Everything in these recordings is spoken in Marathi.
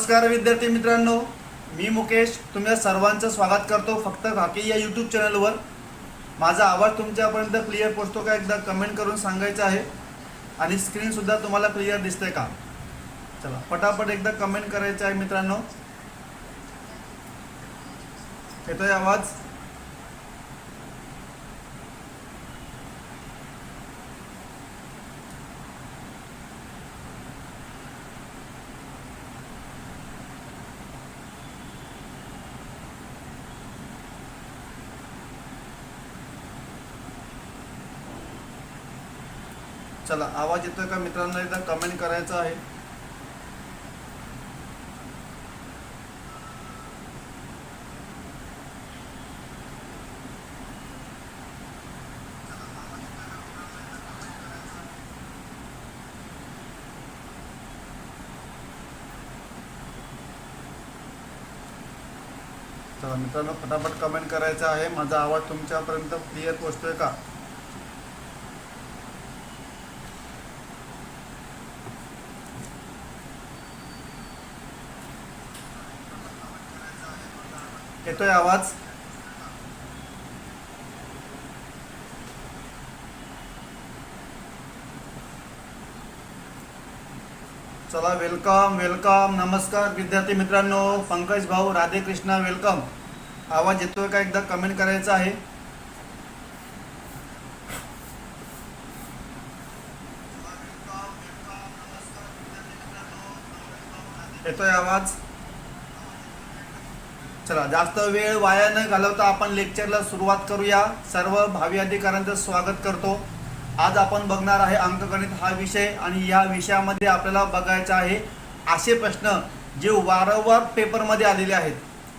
नमस्कार विद्यार्थी मित्रांनो मी मुकेश. तुम्ही सर्वांचं स्वागत करतो फक्त खाकी या यूट्यूब चॅनलवर माझा आवाज तुमच्यापर्यंत क्लिअर पोचतो का एकदा कमेंट करून सांगायचं आहे. आणि स्क्रीनसुद्धा तुम्हाला क्लिअर दिसते का? चला पटापट एकदा कमेंट करायचं आहे मित्रांनो. येतोय आवाज? चला आवाज येतोय का मित्रांनो? एकदा कमेंट करायचं आहे. चला मित्रांनो फटाफट कमेंट करायचं आहे. माझा आवाज तुमच्यापर्यंत क्लिअर पोचतोय का? येतोय आवाज. चला वेलकम वेलकम नमस्कार विद्यार्थी मित्रांनो. पंकज भाऊ राधे कृष्णा वेलकम आवाज येतोय का एकदा? कमेंट करायचा आहे. येतोय आवाज? चला जास्त वेळ वाया न घालवता आपण लेक्चरला सुरुवात करूया. सर्व भावी अधिकाऱ्यांचं स्वागत करतो. आज आपण बघणार आहे अंकगणित हा विषय आणि या विषयामध्ये आपल्याला बघायचं आहे असे प्रश्न जे वारंवार पेपरमध्ये आलेले आहेत.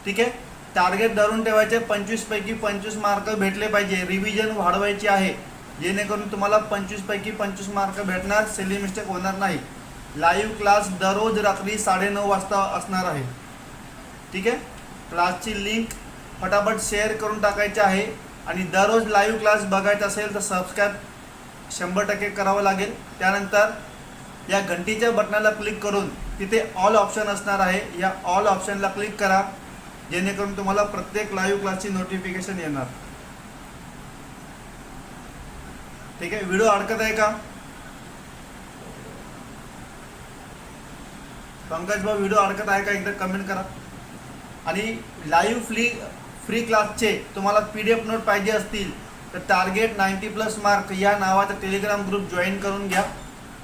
ठीक आहे? टार्गेट धरून ठेवायचे पंचवीस पैकी पंचवीस मार्क भेटले पाहिजे. रिव्हिजन वाढवायची आहे. जेणेकरून तुम्हाला पंचवीस पैकी पंचवीस मार्क भेटणार. सेली मिस्टेक होणार नाही. लाईव्ह क्लास दररोज रात्री साडेनऊ वाजता असणार आहे. ठीक आहे? क्लासची लिंक फटाफट शेअर करून टाकायची आहे. आणि दररोज लाईव्ह क्लास बघायचा असेल तर सबस्क्राईब शंभर टक्के करावं लागेल. त्यानंतर या घंटीच्या बटनाला क्लिक करून तिथे ऑल ऑप्शन असणार आहे. या ऑल ऑप्शनला क्लिक करा. जेणेकरून तुम्हाला प्रत्येक लाईव्ह क्लासची नोटिफिकेशन येणार. ठीक आहे? व्हिडिओ अडकत आहे का? पंकज भाऊ व्हिडिओ अडकत आहे का? एकदा कमेंट करा. आणि लाईव्ह फ्री फ्री क्लासचे तुम्हाला पी डी एफ नोट पाहिजे असतील तर टार्गेट नाईन्टी प्लस मार्क या नावाचा टेलिग्राम ग्रुप जॉईन करून घ्या.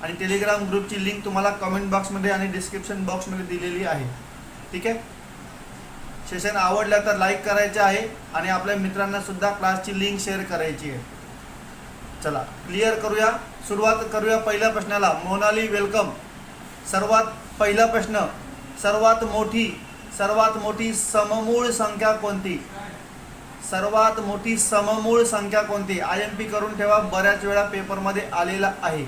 आणि टेलिग्राम ग्रुपची लिंक तुम्हाला कमेंट बॉक्समध्ये आणि डिस्क्रिप्शन बॉक्समध्ये दिलेली आहे. ठीक आहे? सेशन आवडलं तर लाईक करायचं आहे आणि आपल्या मित्रांना सुद्धा क्लासची लिंक शेअर करायची आहे. चला क्लिअर करूया. सुरुवात करूया पहिल्या प्रश्नाला. मोनाली वेलकम सर्वात पहिला प्रश्न सर्वात मोठी सर्वात मोठी सममूळ संख्या कोणती? सर्वात मोठी सममूळ संख्या कोणती? आय एम पी करून ठेवा बऱ्याच वेळा पेपरमध्ये आलेला आहे.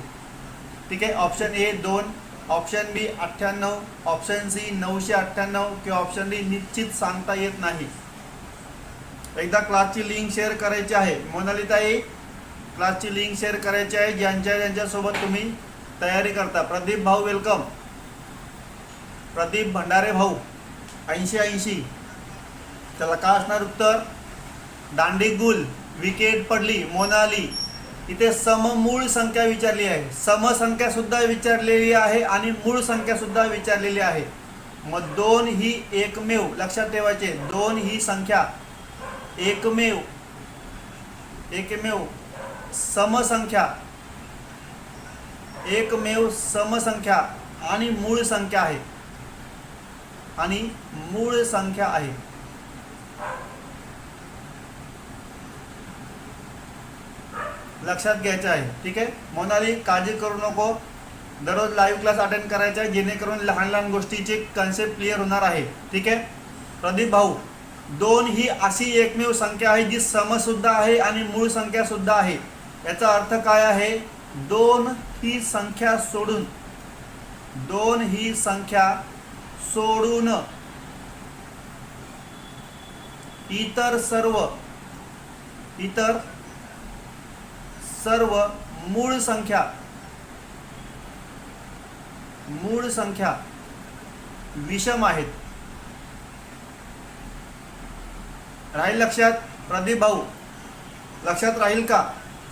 ठीक आहे ऑप्शन ए दोन ऑप्शन बी अठ्ठ्याण्णव ऑप्शन सी नऊशे अठ्ठ्याण्णव किंवा ऑप्शन डी निश्चित सांगता येत नाही. एकदा क्लासची लिंक शेअर करायची आहे. मोनालिताई क्लासची लिंक शेअर करायची आहे. ज्यांच्या ज्यांच्यासोबत तुम्ही तयारी करता. प्रदीप भाऊ वेलकम प्रदीप भंडारे भाऊ. ऐंशी ऐंशी. त्याला का असणार उत्तर? दांडी गुल विकेट पडली मोनाली. इथे सममूळ संख्या विचारली आहे. समसंख्या सुद्धा विचारलेली आहे आणि मूळ संख्या सुद्धा विचारलेली आहे. मग दोन ही एकमेव लक्षात ठेवायचे दोन ही संख्या. एकमेव एकमेव समसंख्या एकमेव समसंख्या आणि मूळ संख्या आहे. आणि मूळ संख्या आहे. लक्षात घ्यायचं आहे. ठीक आहे? मोनाली काळजी करू नको. दररोज लाईव्ह क्लास अटेंड करायचा आहे जेणेकरून लहान लहान गोष्टीचे कन्सेप्ट क्लिअर होणार आहे. ठीक आहे? प्रदीप भाऊ दोन ही अशी एकमेव संख्या आहे जी समसुद्धा आहे आणि मूळ संख्या सुद्धा आहे. याचा अर्थ काय आहे? दोन ही संख्या सोडून दोन ही संख्या सोडून. इतर सर्व इतर सर्व मूळ संख्या मूळ संख्या विषम आहेत. राहील लक्षात? प्रदीप भाऊ लक्षात राहील का?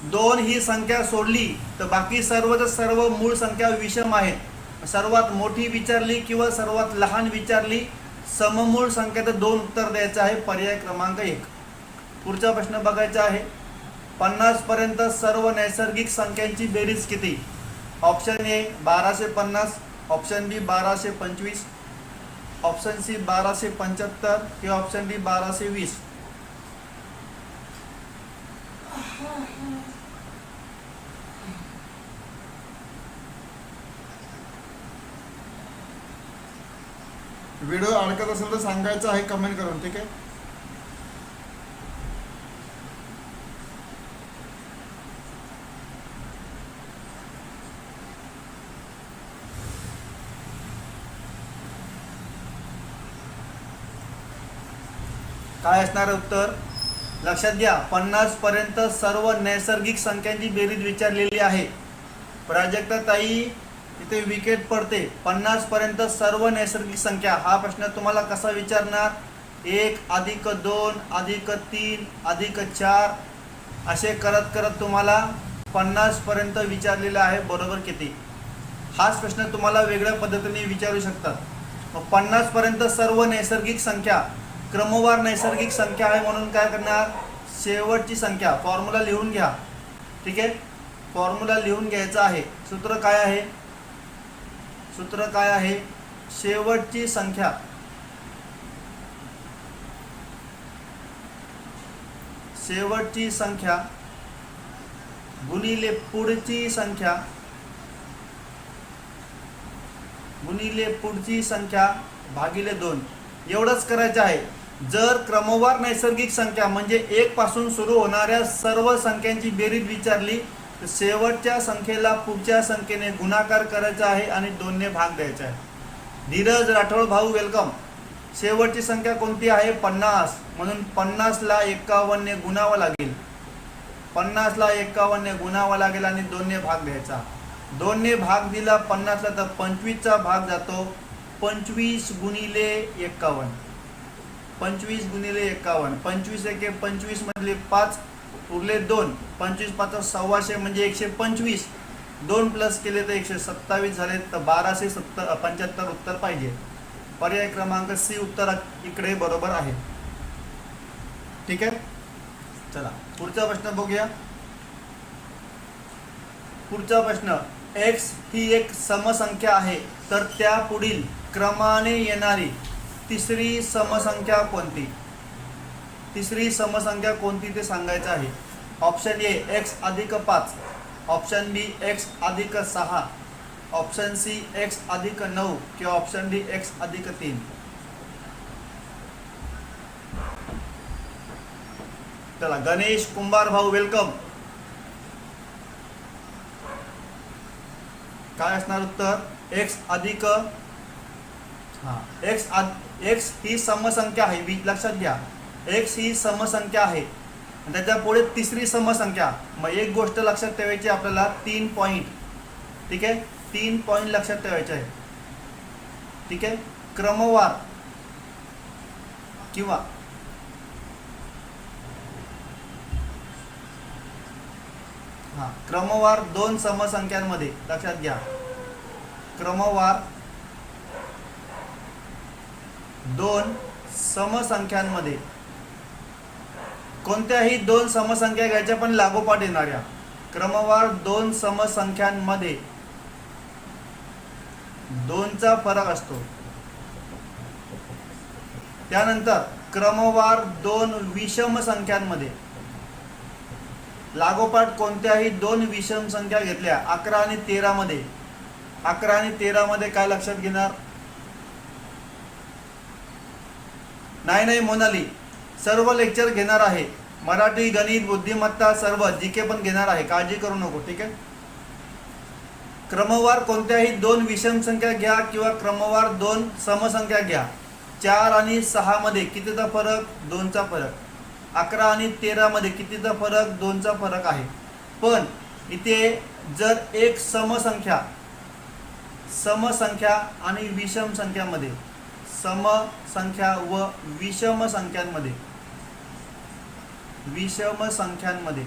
दोन ही संख्या सोडली तर बाकी सर्वच सर्व मूळ संख्या विषम आहेत. सर्वात मोठी विचारली किंवा सर्वात लहान विचारली सममूळ संख्येत दोन उत्तर द्यायचं आहे पर्याय क्रमांक एक. पुढचा प्रश्न बघायचा आहे. पन्नास पर्यंत सर्व नैसर्गिक संख्यांची बेरीज किती? ऑप्शन ए बाराशे पन्नास ऑप्शन बी बाराशे पंचवीस ऑप्शन सी बाराशे पंच्याहत्तर किंवा ऑप्शन डी बाराशे वीस. व्हिडिओ अडकत असेल तर सांगायचं आहे कमेंट करून ठीक आहे? काय असणार उत्तर? लक्षात घ्या पन्नास पर्यंत सर्व नैसर्गिक संख्यांची बेरीज विचारलेली आहे. प्राजक्ता ताई इथे विकेट पडते. पन्नास पर्यंत सर्व नैसर्गिक संख्या. हा प्रश्न तुम्हाला कसा विचारणार? एक अधिक दोन अधिक तीन अधिक चार असे करत करत तुम्हाला पन्नास पर्यंत आहे. बरोबर किती? हाच प्रश्न तुम्हाला वेगळ्या पद्धतीने विचारू शकतात मग पन्नास पर्यंत सर्व नैसर्गिक संख्या क्रमवार नैसर्गिक संख्या आहे म्हणून काय करणार? शेवटची संख्या. फॉर्म्युला लिहून घ्या. ठीक आहे? फॉर्म्युला लिहून घ्यायचा आहे. सूत्र काय आहे? सूत्र काय आहे? शेवटची संख्या. शेवटची संख्या गुणिले पुढची संख्या. गुणिले पुढची संख्या भागिले दोन. एवढंच करायचं आहे. जर क्रमवार नैसर्गिक संख्या म्हणजे एक पासून सुरू होणाऱ्या सर्व संख्यांची बेरीज विचारली शेवटच्या संख्येला पुढच्या संख्येने गुणाकार करायचा आहे आणि दोनने भाग द्यायचा आहे. धीरज राठोड भाऊ वेलकम शेवटची संख्या कोणती आहे? पन्नास. म्हणून पन्नासला एकावन्नने गुणावं लागेल. पन्नासला एकावन्नने गुणावं लागेल आणि दोनने भाग द्यायचा. दोनने भाग दिला पन्नासला तर पंचवीसचा भाग जातो. पंचवीस गुणिले एकावन्न पंचवीस गुणिले एकावन्न पंचवीस एके पंचवीसमधले पाच उरले दोन. पंचवीस पाच सव्वाशे म्हणजे एकशे पंचवीस. दोन प्लस केले तर एकशे सत्तावीस झाले तर बाराशे सत्तर पंच्याहत्तर उत्तर पाहिजे. पर्याय क्रमांक सी उत्तर इकडे बरोबर आहे. ठीक आहे? चला पुढचा प्रश्न बघूया. पुढचा प्रश्न एक्स ही एक समसंख्या आहे तर त्या पुढील क्रमाने येणारी तिसरी समसंख्या कोणती? तिसरी समसंख्या कोणती ते सांगायचं आहे? ऑप्शन ए एक्स अधिक पाच. ऑप्शन बी एक्स अधिक सहा. ऑप्शन सी एक्स अधिक नऊ. किंवा ऑप्शन डी एक्स अधिक तीन. चला गणेश कुंभार भाऊ वेलकम काय असणार उत्तर? एक्स अधिक हा एक्स एक्स ही समसंख्या आहे. लक्षात घ्या. एक्स ही समसंख्या आहे. त्याच्या पुढे तिसरी समसंख्या. मग एक गोष्ट लक्षात ठेवायची आपल्याला तीन पॉईंट ठीक आहे? तीन पॉईंट लक्षात ठेवायचे आहे. ठीक आहे? क्रमवार. किंवा हा क्रमवार दोन समसंख्यांमध्ये. लक्षात घ्या. क्रमवार दोन समसंख्यांमध्ये. कोणत्याही दोन समसंख्या घ्यायच्या पण लागोपाठ येणाऱ्या. क्रमवार दोन समसंख्यांमध्ये दोनचा फरक असतो. त्यानंतर क्रमवार दोन विषम संख्यांमध्ये. लागोपाठ कोणत्याही दोन विषम संख्या घेतल्या अकरा आणि तेरा मध्ये अकरा आणि तेरा मध्ये काय लक्षात घेणार? नाही नाही मोनाली. सर्व लेक्चर घेणार आहे. मराठी गणित बुद्धिमत्ता सर्व जी के पण घेणार आहे. काळजी करू नको ठीक आहे? क्रमवार कोणत्याही दोन विषम संख्या घ्या किंवा क्रमवार दोन समसंख्या घ्या. चार आणि सहा मध्ये कितीचा फरक? दोनचा फरक. अकरा आणि तेरा मध्ये कितीचा फरक? दोनचा फरक आहे. पण इथे जर एक समसंख्या समसंख्या आणि विषम संख्यामध्ये समसंख्या व विषम संख्यांमध्ये विषम संख्यांमध्ये.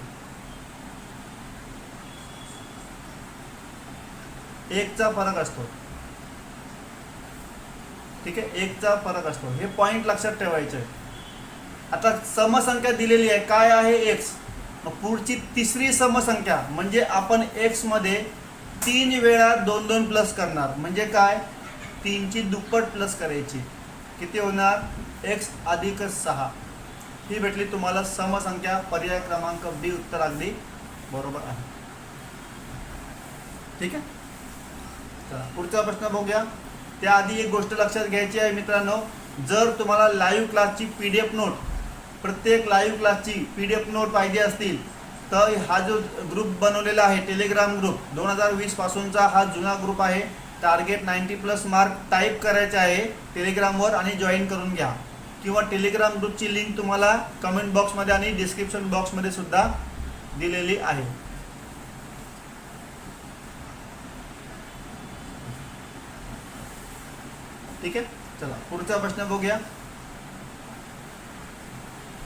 एकचा फरक असतो. ठीक आहे? एकचा फरक असतो. हे पॉईंट लक्षात ठेवायचे आहे. आता समसंख्या दिलेली आहे. काय आहे एक्स मग पुढची तिसरी समसंख्या म्हणजे आपण एक्समध्ये तीन वेळा दोन दोन प्लस करणार. म्हणजे काय? तीनची दुप्पट प्लस करायची. किती होणार? एक्स अधिक सहा. ही भेटली तुम्हाला समसंख्या पर्याय क्रमांक बी उत्तर अगदी बरोबर आहे. ठीक आहे? चला पुढचा प्रश्न बघूया. त्याआधी एक गोष्ट लक्षात घ्यायची आहे मित्रांनो जर तुम्हाला लाईव्ह क्लासची पी डी एफ नोट प्रत्येक लाईव्ह क्लासची पी डी एफ नोट पाहिजे असतील तर हा जो ग्रुप बनवलेला आहे टेलिग्राम ग्रुप दोन हजार वीस पासूनचा हा जुना ग्रुप आहे. Target ninety plus mark type करायचे आहे टेलिग्रामवर आणि जॉईन करून घ्या. किंवा टेलिग्राम ग्रुपची लिंक तुम्हाला कमेंट बॉक्समध्ये आणि डिस्क्रिप्शन बॉक्समध्ये सुद्धा दिलेली आहे. ठीक आहे? चला पुढचा प्रश्न बघूया.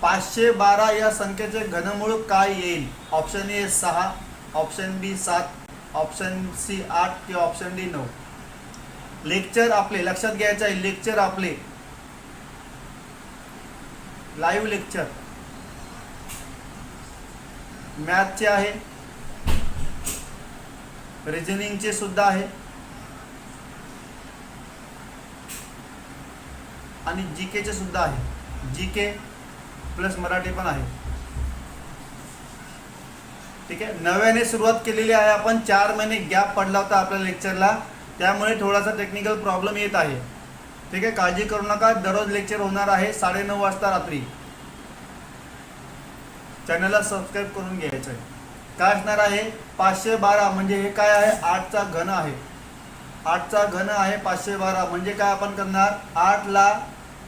पाचशे बारा या संख्येचे घनमूळ काय येईल? ऑप्शन ए सहा ऑप्शन बी सात ऑप्शन सी आठ किंवा ऑप्शन डी नऊ. लेक्चर आपले लक्षात घ्यायचं आहे लेक्चर आपले. लाईव्ह लेक्चर मॅथचे आहे. रिझनिंगचे सुद्धा आहे. आणि जी केचे सुद्धा आहे. जी के प्लस मराठी पण आहे. ठीक आहे? नव्याने सुरुवात केलेली आहे. आपण चार महिने गॅप पडला होता आपल्या लेक्चरला त्यामुळे थोडासा टेक्निकल प्रॉब्लेम येत आहे. ठीक आहे काळजी करू नका. दररोज लेक्चर होणार आहे साडेनऊ वाजता रात्री. चॅनलला सबस्क्राईब करून घ्यायचं आहे. काय असणार आहे? पाचशे बारा म्हणजे हे काय आहे? आठचा घन आहे. आठचा घन आहे पाचशे बारा. म्हणजे काय आपण करणार? आठला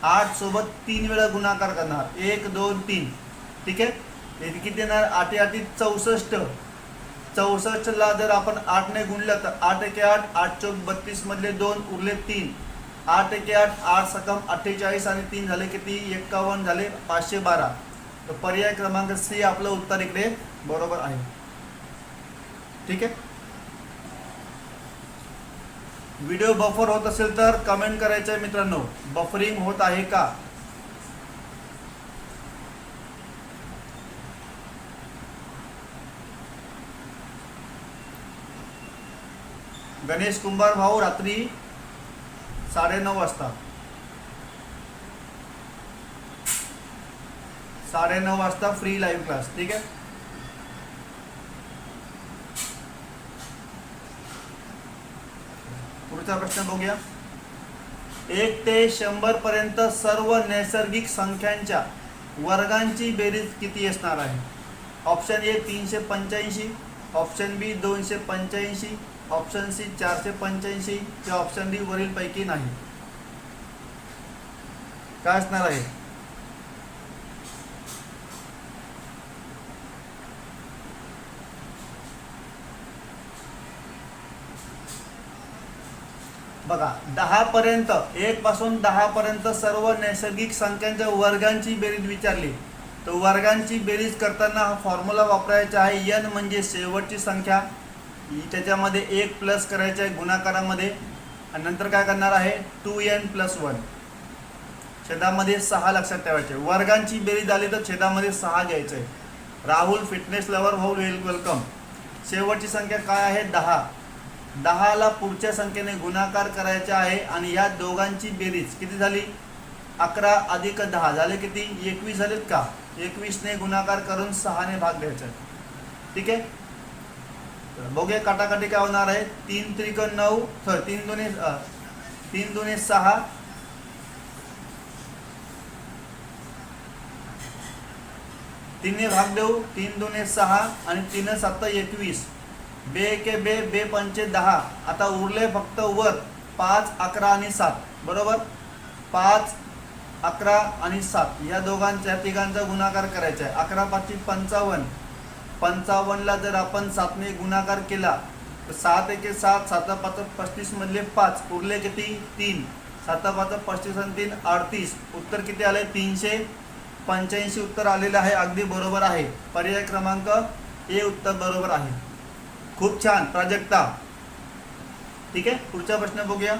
आठ सोबत तीन वेळा गुणाकार करणार. एक दोन तीन. ठीक आहे? किती येणार आठे आठी चौसष्ट. चौसष्टला जर आपण आठने गुणलं तर आठ एके आठ आठ चौक बत्तीसमधले दोन उरले तीन. आठ एके आठ आठ सकम अठ्ठेचाळीस आणि तीन झाले किती? एक्कावन्न झाले पाचशे बारा. तर पर्याय क्रमांक सी आपलं उत्तर इकडे बरोबर आहे. ठीक आहे? व्हिडिओ बफर होत असेल तर कमेंट करायचं आहे मित्रांनो. बफरिंग होत आहे का? गणेश कुंभार भाऊ रात्री साडेनऊ वाजता. साडेनऊ वाजता फ्री लाईव्ह क्लास ठीक आहे? पुढचा प्रश्न बघूया. एक ते शंभर पर्यंत सर्व नैसर्गिक संख्यांच्या वर्गांची बेरीज किती असणार आहे? ऑप्शन ए तीनशे पंच्याऐंशी ऑप्शन बी दोनशे पंच्याऐंशी ऑप्शन सी चारशे पंच्याऐंशी किंवा ऑप्शन डी वरीलपैकी नाही. काय असणार आहे? बघा दहा पर्यंत एक पासून दहा पर्यंत सर्व नैसर्गिक संख्यांच्या वर्गांची बेरीज विचारली. तर वर्गांची बेरीज करताना हा फॉर्म्युला वापरायचा आहे. यन म्हणजे शेवटची संख्या. त्याच्यामध्ये एक प्लस करायचं आहे गुणाकारामध्ये. आणि नंतर काय करणार आहे? Two N plus one. छेदामध्ये सहा लक्षात ठेवायचे. वर्गांची बेरीज आली तर छेदामध्ये सहा घ्यायचं आहे राहुल फिटनेस लवर भाऊ वेल वेलकम शेवटची संख्या काय आहे? दहा. दहाला पुढच्या संख्येने गुणाकार करायचा आहे आणि या दोघांची बेरीज किती झाली? अकरा अधिक दहा झाले किती? एकवीस झालेत का? एकवीसने गुणाकार करून सहाने भाग द्यायचा आहे. ठीक आहे? तर बघूया काटाकाटी काय होणार आहे. तीन त्रिक नऊ सॉरी तीन दोन्ही तीन दोन्ही सहा. तीनने भाग देऊ तीन दोन्ही सहा आणि तीन सात एकवीस. बे के बे बे पंचे दहा. आता उरले फक्त वर पाच अकरा आणि सात. बरोबर? पाच अकरा आणि सात. या दोघांच्या तिघांचा गुणाकार करायचा आहे. अकरा पाचशे पंचावन्न. पंचावन्नला जर आपण सातने गुणाकार केला तर सात एके सात सात पाच पस्तीस मधले पाच उरले किती? तीन. सात पाच पस्तीस आणि तीन अडतीस. उत्तर किती आले तीनशे पंच्याऐंशी उत्तर आलेलं आहे. अगदी बरोबर आहे. पर्याय क्रमांक ए उत्तर बरोबर आहे. खूप छान. प्राजक्ता. ठीक आहे? पुढचा प्रश्न बघूया.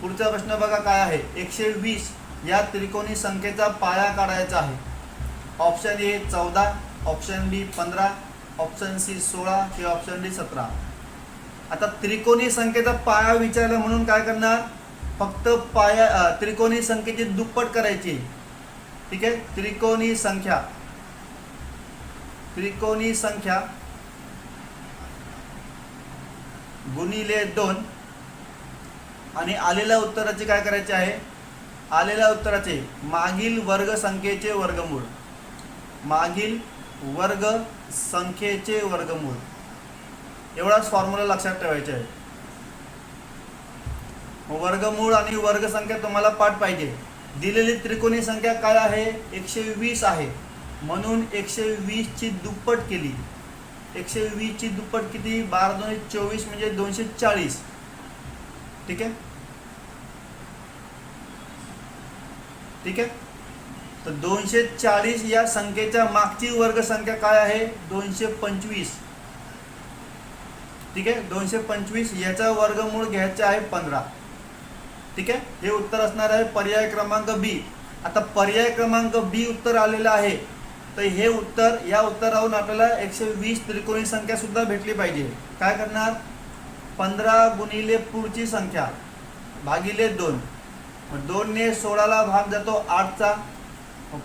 पुढचा प्रश्न बघा काय आहे? एकशे वीस. या त्रिकोणी संख्येचा पाया काढायचा आहे. ऑप्शन ए चौदा ऑप्शन बी पंधरा ऑप्शन सी सोळा किंवा ऑप्शन डी सतरा. आता त्रिकोणी संख्येचा पाया विचारला म्हणून काय करणार? फक्त पाया त्रिकोणी संख्येची दुप्पट करायची. ठीक आहे? त्रिकोणी संख्या. त्रिकोणी संख्या गुणिले दोन आणि आलेल्या उत्तराची काय करायचे आहे? आलेल्या उत्तराचे मागील वर्ग संख्येचे वर्गमूळ. मागील वर्ग संख्येचे वर्गमूळ. एवढाच फॉर्म्युला लक्षात ठेवायचे आहे वर्गमूळ आणि वर्गसंख्या तुम्हाला पाठ पाहिजे. दिलेली त्रिकोणी संख्या काय आहे? एकशे वीस आहे. म्हणून एकशे वीसची दुप्पट केली. एकशे वीसची दुप्पट किती? बारा दोन चोवीस म्हणजे दोनशे चाळीस. ठीक आहे? ठीक आहे? तर दोनशे चाळीस या संख्येच्या मागची वर्गसंख्या काय आहे? दोनशे पंचवीस ठीक आहे? दोनशे पंचवीस याचा वर्गमूळ घ्यायचा आहे पंधरा. ठीक आहे? हे उत्तर असणार आहे पर्याय क्रमांक बी. आता पर्याय क्रमांक बी उत्तर आलेलं आहे. तर हे उत्तर या उत्तरावरून आपल्याला एकशे वीस त्रिकोणी संख्या सुद्धा भेटली पाहिजे. काय करणार? पंधरा गुणिले पुढची संख्या भागिले दोन. दोनने सोळाला भाग जातो आठचा.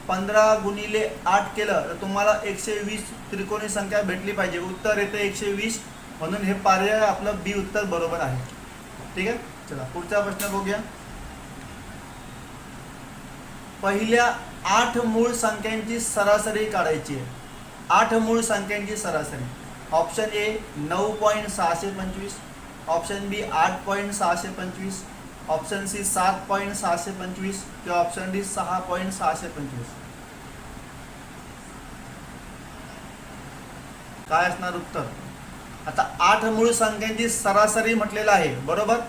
पंधरा गुणिले आठ केलं तर तुम्हाला एकशे वीस त्रिकोणी संख्या भेटली पाहिजे. उत्तर येते एकशे वीस. म्हणून हे पर्याय आपलं बी उत्तर बरोबर आहे. ठीक आहे? चला पुढचा प्रश्न बघूया. पहिल्या आठ मूळ संख्यांची सरासरी काढायची आहे. आठ मूळ संख्यांची सरासरी. ऑप्शन ए नऊ पॉईंट सहाशे पंचवीस. ऑप्शन बी आठ पॉईंट सहाशे पंचवीस. ऑप्शन सी सात पॉईंट सहाशे पंचवीस किंवा ऑप्शन डी सहा पॉईंट सहाशे पंचवीस. काय असणार उत्तर? आता आठ मूळ संख्यांची सरासरी म्हटलेलं आहे बरोबर?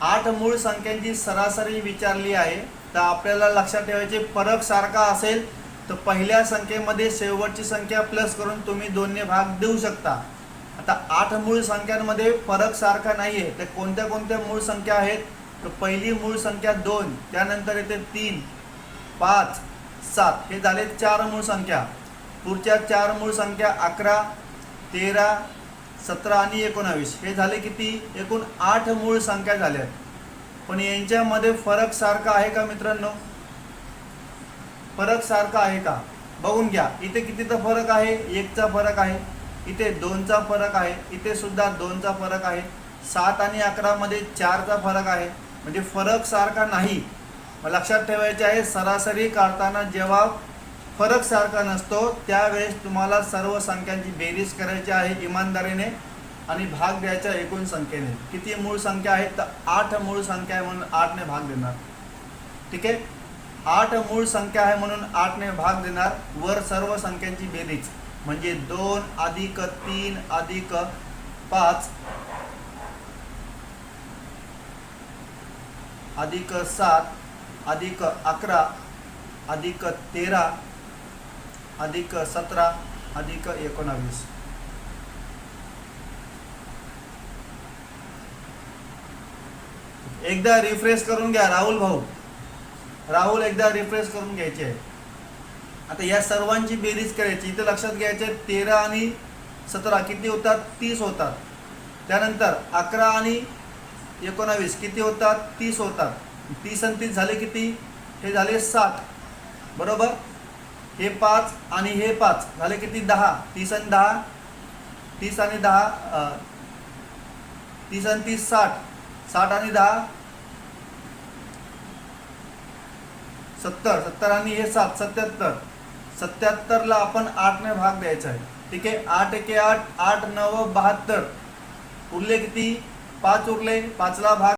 आठ मूळ संख्यांची सरासरी विचारली आहे तर आपल्याला लक्षात ठेवायचे फरक सारखा असेल तर पहिल्या संख्येमध्ये शेवटची संख्या प्लस करून तुम्ही दोन्ही भाग देऊ शकता. आता आठ मूळ संख्यांमध्ये फरक सारखा नाही आहे तर कोणत्या कोणत्या मूळ संख्या आहेत? तर पहिली मूळ संख्या दोन त्यानंतर येते तीन पाच सात. हे झाले चार मूळ संख्या. पुढच्या चार मूळ संख्या अकरा तेरा सतरा आणि एकोणावीस. हे झाले किती? एकूण आठ मूळ संख्या झाल्या. पण यांच्यामध्ये फरक सारखा आहे का मित्रांनो? फरक सारखा आहे का? बघून घ्या. इथे कितीचा फरक आहे? एकचा फरक आहे. इथे दोनचा फरक आहे. इथे सुद्धा दोनचा फरक आहे. सात आणि अकरामध्ये चारचा फरक आहे. म्हणजे फरक सारखा नाही. लक्षात ठेवायचे आहे सरासरी काढताना जेव्हा फरक सारखा नसतो त्यावेळेस तुम्हाला सर्व संख्यांची बेरीज करायची आहे इमानदारीने आणि भाग द्यायचा एकूण संख्येने. किती मूळ संख्या आहेत तर आठ मूळ संख्या आहे म्हणून आठने भाग देणार. ठीक आहे? आठ मूळ संख्या आहे म्हणून आठने भाग देणार. वर सर्व संख्यांची बेरीज. म्हणजे दोन अधिक तीन अधिक पाच अधिक सात अधिक अकरा अधिक तेरा अधिक सतरा अधिक एकोणावीस. एकदा रिफ्रेश करून घ्या राहुल भाऊ. राहुल एकदा रिफ्रेश करून घ्यायचे आहे आता या सर्वांची बेरीज करायची. इथं लक्षात घ्यायचे तेरा आणि सतरा किती होतात? तीस होतात. त्यानंतर अकरा आणि एकोणावीस किती होतात? तीस होतात. तीस आणि तीस झाले किती? हे झाले साठ बरोबर? हे पाच आणि हे पाच झाले किती? दहा. तीस आणि दहा. तीस आणि दहा तीस आणि तीस साठ. साठ आणि दहा. सत्तर. सत्तर आणि हे सात सत्याहत्तर. सत्याहत्तरला आपण आठने भाग द्यायचा आहे. ठीक आहे? आठ एके आठ आठ नव बहात्तर. उरले किती? पाच उरले पाचला भाग